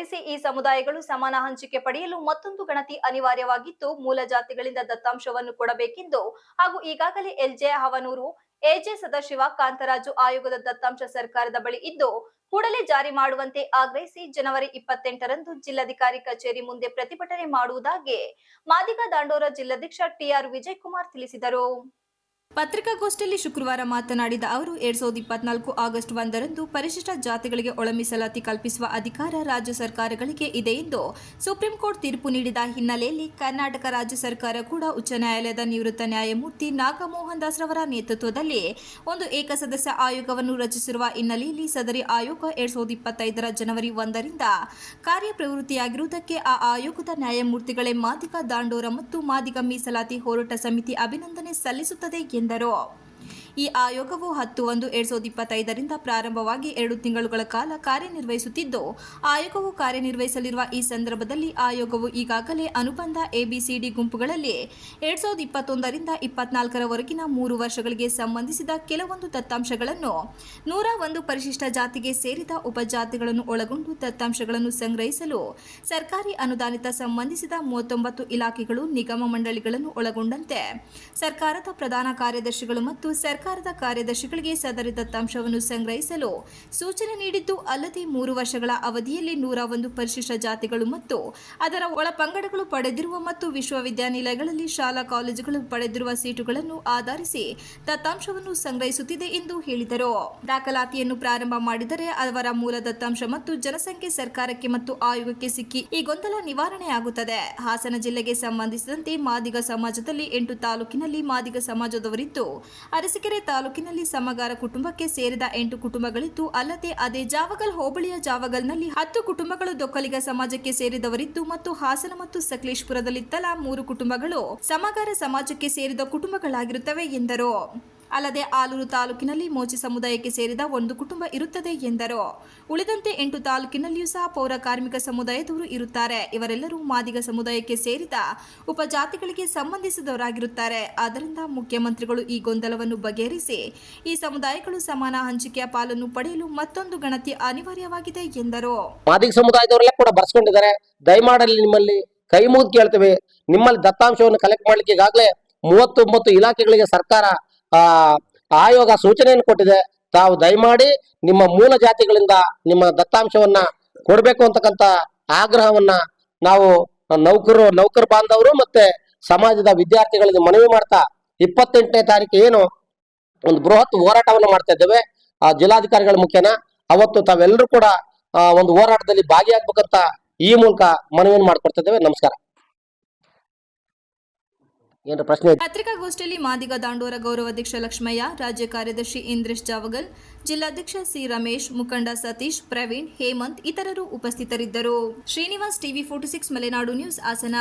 ಆಗ್ರಹಿಸಿ ಈ ಸಮುದಾಯಗಳು ಸಮಾನ ಹಂಚಿಕೆ ಪಡೆಯಲು ಮತ್ತೊಂದು ಗಣತಿ ಅನಿವಾರ್ಯವಾಗಿದ್ದು ಮೂಲ ಜಾತಿಗಳಿಂದ ದತ್ತಾಂಶವನ್ನು ಕೊಡಬೇಕೆಂದು ಹಾಗೂ ಈಗಾಗಲೇ L J Havanur, A J Sadashiva, Kantharaju ಆಯೋಗದ ದತ್ತಾಂಶ ಸರ್ಕಾರದ ಬಳಿ ಇದ್ದು, ಕೂಡಲೇ ಜಾರಿ ಮಾಡುವಂತೆ ಆಗ್ರಹಿಸಿ ಜನವರಿ ಇಪ್ಪತ್ತೆಂಟರಂದು ಜಿಲ್ಲಾಧಿಕಾರಿ ಕಚೇರಿ ಮುಂದೆ ಪ್ರತಿಭಟನೆ ಮಾಡುವುದಾಗಿ ಮಾದಿಗ ದಾಂಡೋರ ಜಿಲ್ಲಾಧ್ಯಕ್ಷ ಟಿಆರ್ ವಿಜಯ್ ಕುಮಾರ್ ತಿಳಿಸಿದರು. ಪತ್ರಿಕಾಗೋಷ್ಠಿಯಲ್ಲಿ ಶುಕ್ರವಾರ ಮಾತನಾಡಿದ ಅವರು, ಎರಡ್ ಸಾವಿರದ ಇಪ್ಪತ್ನಾಲ್ಕು ಆಗಸ್ಟ್ ಒಂದರಂದು ಪರಿಶಿಷ್ಟ ಜಾತಿಗಳಿಗೆ ಒಳಮೀಸಲಾತಿ ಕಲ್ಪಿಸುವ ಅಧಿಕಾರ ರಾಜ್ಯ ಸರ್ಕಾರಗಳಿಗೆ ಇದೆ ಎಂದು ಸುಪ್ರೀಂ ಕೋರ್ಟ್ ತೀರ್ಪು ನೀಡಿದ ಹಿನ್ನೆಲೆಯಲ್ಲಿ ಕರ್ನಾಟಕ ರಾಜ್ಯ ಸರ್ಕಾರ ಕೂಡ ಉಚ್ಚ ನ್ಯಾಯಾಲಯದ ನಿವೃತ್ತ ನ್ಯಾಯಮೂರ್ತಿ ನಾಗಮೋಹನ್ ದಾಸ್ ರವರ ನೇತೃತ್ವದಲ್ಲಿ ಒಂದು ಏಕಸದಸ್ಯ ಆಯೋಗವನ್ನು ರಚಿಸಿರುವ ಹಿನ್ನೆಲೆಯಲ್ಲಿ ಸದರಿ ಆಯೋಗ ಎರಡ್ ಸಾವಿರದ ಇಪ್ಪತ್ತೈದರ ಜನವರಿ ಒಂದರಿಂದ ಕಾರ್ಯಪ್ರವೃತ್ತಿಯಾಗಿರುವುದಕ್ಕೆ ಆ ಆಯೋಗದ ನ್ಯಾಯಮೂರ್ತಿಗಳೇ ಮಾದಿಗ ದಾಂಡೋರ ಮತ್ತು ಮಾದಿಗ ಮೀಸಲಾತಿ ಹೋರಾಟ ಸಮಿತಿ ಅಭಿನಂದನೆ ಸಲ್ಲಿಸುತ್ತದೆ ಎಂದರು ಈ ಆಯೋಗವು ಹತ್ತು ಒಂದು ಎರಡ್ ಸಾವಿರದ ಇಪ್ಪತ್ತೈದರಿಂದ ಪ್ರಾರಂಭವಾಗಿ ಎರಡು ತಿಂಗಳುಗಳ ಕಾಲ ಕಾರ್ಯನಿರ್ವಹಿಸುತ್ತಿದ್ದು, ಆಯೋಗವು ಕಾರ್ಯನಿರ್ವಹಿಸಲಿರುವ ಈ ಸಂದರ್ಭದಲ್ಲಿ ಆಯೋಗವು ಈಗಾಗಲೇ ಅನುಬಂಧ ಎಬಿಸಿಡಿ ಗುಂಪುಗಳಲ್ಲಿ ಎರಡ್ ಸಾವಿರದ ಇಪ್ಪತ್ತೊಂದರಿಂದ ಇಪ್ಪತ್ನಾಲ್ಕರವರೆಗಿನ ಮೂರು ವರ್ಷಗಳಿಗೆ ಸಂಬಂಧಿಸಿದ ಕೆಲವೊಂದು ದತ್ತಾಂಶಗಳನ್ನು, ನೂರ ಒಂದು ಪರಿಶಿಷ್ಟ ಜಾತಿಗೆ ಸೇರಿದ ಉಪಜಾತಿಗಳನ್ನು ಒಳಗೊಂಡು ದತ್ತಾಂಶಗಳನ್ನು ಸಂಗ್ರಹಿಸಲು ಸರ್ಕಾರಿ ಅನುದಾನಿತ ಸಂಬಂಧಿಸಿದ ಮೂವತ್ತೊಂಬತ್ತು ಇಲಾಖೆಗಳು ನಿಗಮ ಮಂಡಳಿಗಳನ್ನು ಒಳಗೊಂಡಂತೆ ಸರ್ಕಾರದ ಪ್ರಧಾನ ಕಾರ್ಯದರ್ಶಿಗಳು ಮತ್ತು ಸರ್ಕಾರದ ಕಾರ್ಯದರ್ಶಿಗಳಿಗೆ ಸದರಿ ದತ್ತಾಂಶವನ್ನು ಸಂಗ್ರಹಿಸಲು ಸೂಚನೆ ನೀಡಿದ್ದು, ಅಲ್ಲದೆ ಮೂರು ವರ್ಷಗಳ ಅವಧಿಯಲ್ಲಿ ನೂರ ಒಂದು ಪರಿಶಿಷ್ಟ ಜಾತಿಗಳು ಮತ್ತು ಅದರ ಒಳಪಂಗಡಗಳು ಪಡೆದಿರುವ ಮತ್ತು ವಿಶ್ವವಿದ್ಯಾನಿಲಯಗಳಲ್ಲಿ ಶಾಲಾ ಕಾಲೇಜುಗಳು ಪಡೆದಿರುವ ಸೀಟುಗಳನ್ನು ಆಧರಿಸಿ ದತ್ತಾಂಶವನ್ನು ಸಂಗ್ರಹಿಸುತ್ತಿದೆ ಎಂದು ಹೇಳಿದರು. ದಾಖಲಾತಿಯನ್ನು ಪ್ರಾರಂಭ ಮಾಡಿದರೆ ಅವರ ಮೂಲ ದತ್ತಾಂಶ ಮತ್ತು ಜನಸಂಖ್ಯೆ ಸರ್ಕಾರಕ್ಕೆ ಮತ್ತು ಆಯೋಗಕ್ಕೆ ಸಿಕ್ಕಿ ಈ ಗೊಂದಲ ನಿವಾರಣೆಯಾಗುತ್ತದೆ. ಹಾಸನ ಜಿಲ್ಲೆಗೆ ಸಂಬಂಧಿಸಿದಂತೆ ಮಾದಿಗ ಸಮಾಜದಲ್ಲಿ ಎಂಟು ತಾಲೂಕಿನಲ್ಲಿ ಮಾದಿಗ ಸಮಾಜದವರಿದ್ದು, ಅರಸೀಕೆರೆ ತಾಲೂಕಿನಲ್ಲಿ ಸಮಗಾರ ಕುಟುಂಬಕ್ಕೆ ಸೇರಿದ ಎಂಟು ಕುಟುಂಬಗಳಿದ್ದು, ಅಲ್ಲದೆ ಅದೇ ಜಾವಗಲ್ ಹೋಬಳಿಯ ಜಾವಗಲ್ನಲ್ಲಿ ಹತ್ತು ಕುಟುಂಬಗಳು ದೊಕ್ಕಲಿಗ ಸಮಾಜಕ್ಕೆ ಸೇರಿದವರಿದ್ದು ಮತ್ತು ಹಾಸನ ಮತ್ತು ಸಕಲೇಶ್ಪುರದಲ್ಲಿ ತಲಾ ಮೂರು ಕುಟುಂಬಗಳು ಸಮಗಾರ ಸಮಾಜಕ್ಕೆ ಸೇರಿದ ಕುಟುಂಬಗಳಾಗಿರುತ್ತವೆ ಎಂದರು. ಅಲ್ಲದೆ ಆಲೂರು ತಾಲೂಕಿನಲ್ಲಿ ಮೋಚಿ ಸಮುದಾಯಕ್ಕೆ ಸೇರಿದ ಒಂದು ಕುಟುಂಬ ಇರುತ್ತದೆ ಎಂದರು. ಉಳಿದಂತೆ ಎಂಟು ತಾಲೂಕಿನಲ್ಲಿಯೂ ಸಹ ಪೌರ ಕಾರ್ಮಿಕ ಸಮುದಾಯದವರು ಇರುತ್ತಾರೆ. ಇವರೆಲ್ಲರೂ ಮಾದಿಗ ಸಮುದಾಯಕ್ಕೆ ಸೇರಿದ ಉಪಜಾತಿಗಳಿಗೆ ಸಂಬಂಧಿಸಿದವರಾಗಿರುತ್ತಾರೆ. ಆದ್ದರಿಂದ ಮುಖ್ಯಮಂತ್ರಿಗಳು ಈ ಗೊಂದಲವನ್ನು ಬಗೆಹರಿಸಿ ಈ ಸಮುದಾಯಗಳು ಸಮಾನ ಹಂಚಿಕೆಯ ಪಾಲನ್ನು ಪಡೆಯಲು ಮತ್ತೊಂದು ಗಣತಿ ಅನಿವಾರ್ಯವಾಗಿದೆ ಎಂದರು. ಮಾದಿಗ ಸಮುದಾಯದವರೆಲ್ಲ ಕೂಡ ಬರ್ಸ್ಕೊಂಡಿದ್ದಾರೆ. ದಯಮಾಡಲಿ ನಿಮ್ಮಲ್ಲಿ ಕೈ ಮುಗಿದು ಕೇಳ್ತೇವೆ. ನಿಮ್ಮಲ್ಲಿ ದತ್ತಾಂಶವನ್ನು ಕಲೆಕ್ಟ್ ಮಾಡ್ಲಿಕ್ಕೆ ಈಗಾಗಲೇ ಮೂವತ್ತೊಂಬತ್ತು ಇಲಾಖೆಗಳಿಗೆ ಸರ್ಕಾರ ಆ ಆಯೋಗ ಸೂಚನೆಯನ್ನು ಕೊಟ್ಟಿದೆ. ತಾವು ದಯಮಾಡಿ ನಿಮ್ಮ ಮೂಲ ಜಾತಿಗಳಿಂದ ನಿಮ್ಮ ದತ್ತಾಂಶವನ್ನ ಕೊಡಬೇಕು ಅಂತಕ್ಕಂತ ಆಗ್ರಹವನ್ನ ನಾವು ನೌಕರು, ನೌಕರ ಬಾಂಧವರು ಮತ್ತೆ ಸಮಾಜದ ವಿದ್ಯಾರ್ಥಿಗಳಿಗೆ ಮನವಿ ಮಾಡ್ತಾ ಇಪ್ಪತ್ತೆಂಟನೇ ತಾರೀಕು ಏನು ಒಂದು ಬೃಹತ್ ಹೋರಾಟವನ್ನು ಮಾಡ್ತಾ ಇದ್ದೇವೆ. ಆ ಜಿಲ್ಲಾಧಿಕಾರಿಗಳ ಮುಖ್ಯನ ಅವತ್ತು ತಾವೆಲ್ಲರೂ ಕೂಡ ಒಂದು ಹೋರಾಟದಲ್ಲಿ ಭಾಗಿಯಾಗಬೇಕಂತ ಈ ಮೂಲಕ ಮನವಿಯನ್ನು ಮಾಡ್ಕೊಡ್ತಾ ಇದ್ದೇವೆ. ನಮಸ್ಕಾರ. ಏನ್ರ ಪ್ರಶ್ನೆ? ಪತ್ರಿಕಾಗೋಷ್ಠಿಯಲ್ಲಿ ಮಾದಿಗ ದಾಂಡೋರ ಗೌರವಾಧ್ಯಕ್ಷ ಲಕ್ಷ್ಮಯ್ಯ, ರಾಜ್ಯ ಕಾರ್ಯದರ್ಶಿ ಇಂದ್ರೇಶ್ ಜಾವಗಲ್, ಜಿಲ್ಲಾಧ್ಯಕ್ಷ ಸಿ ರಮೇಶ್, ಮುಖಂಡ ಸತೀಶ್, ಪ್ರವೀಣ್ ಹೇಮಂತ್ ಇತರರು ಉಪಸ್ಥಿತರಿದ್ದರು Srinivas TV forty six, Malenadu news, Hassan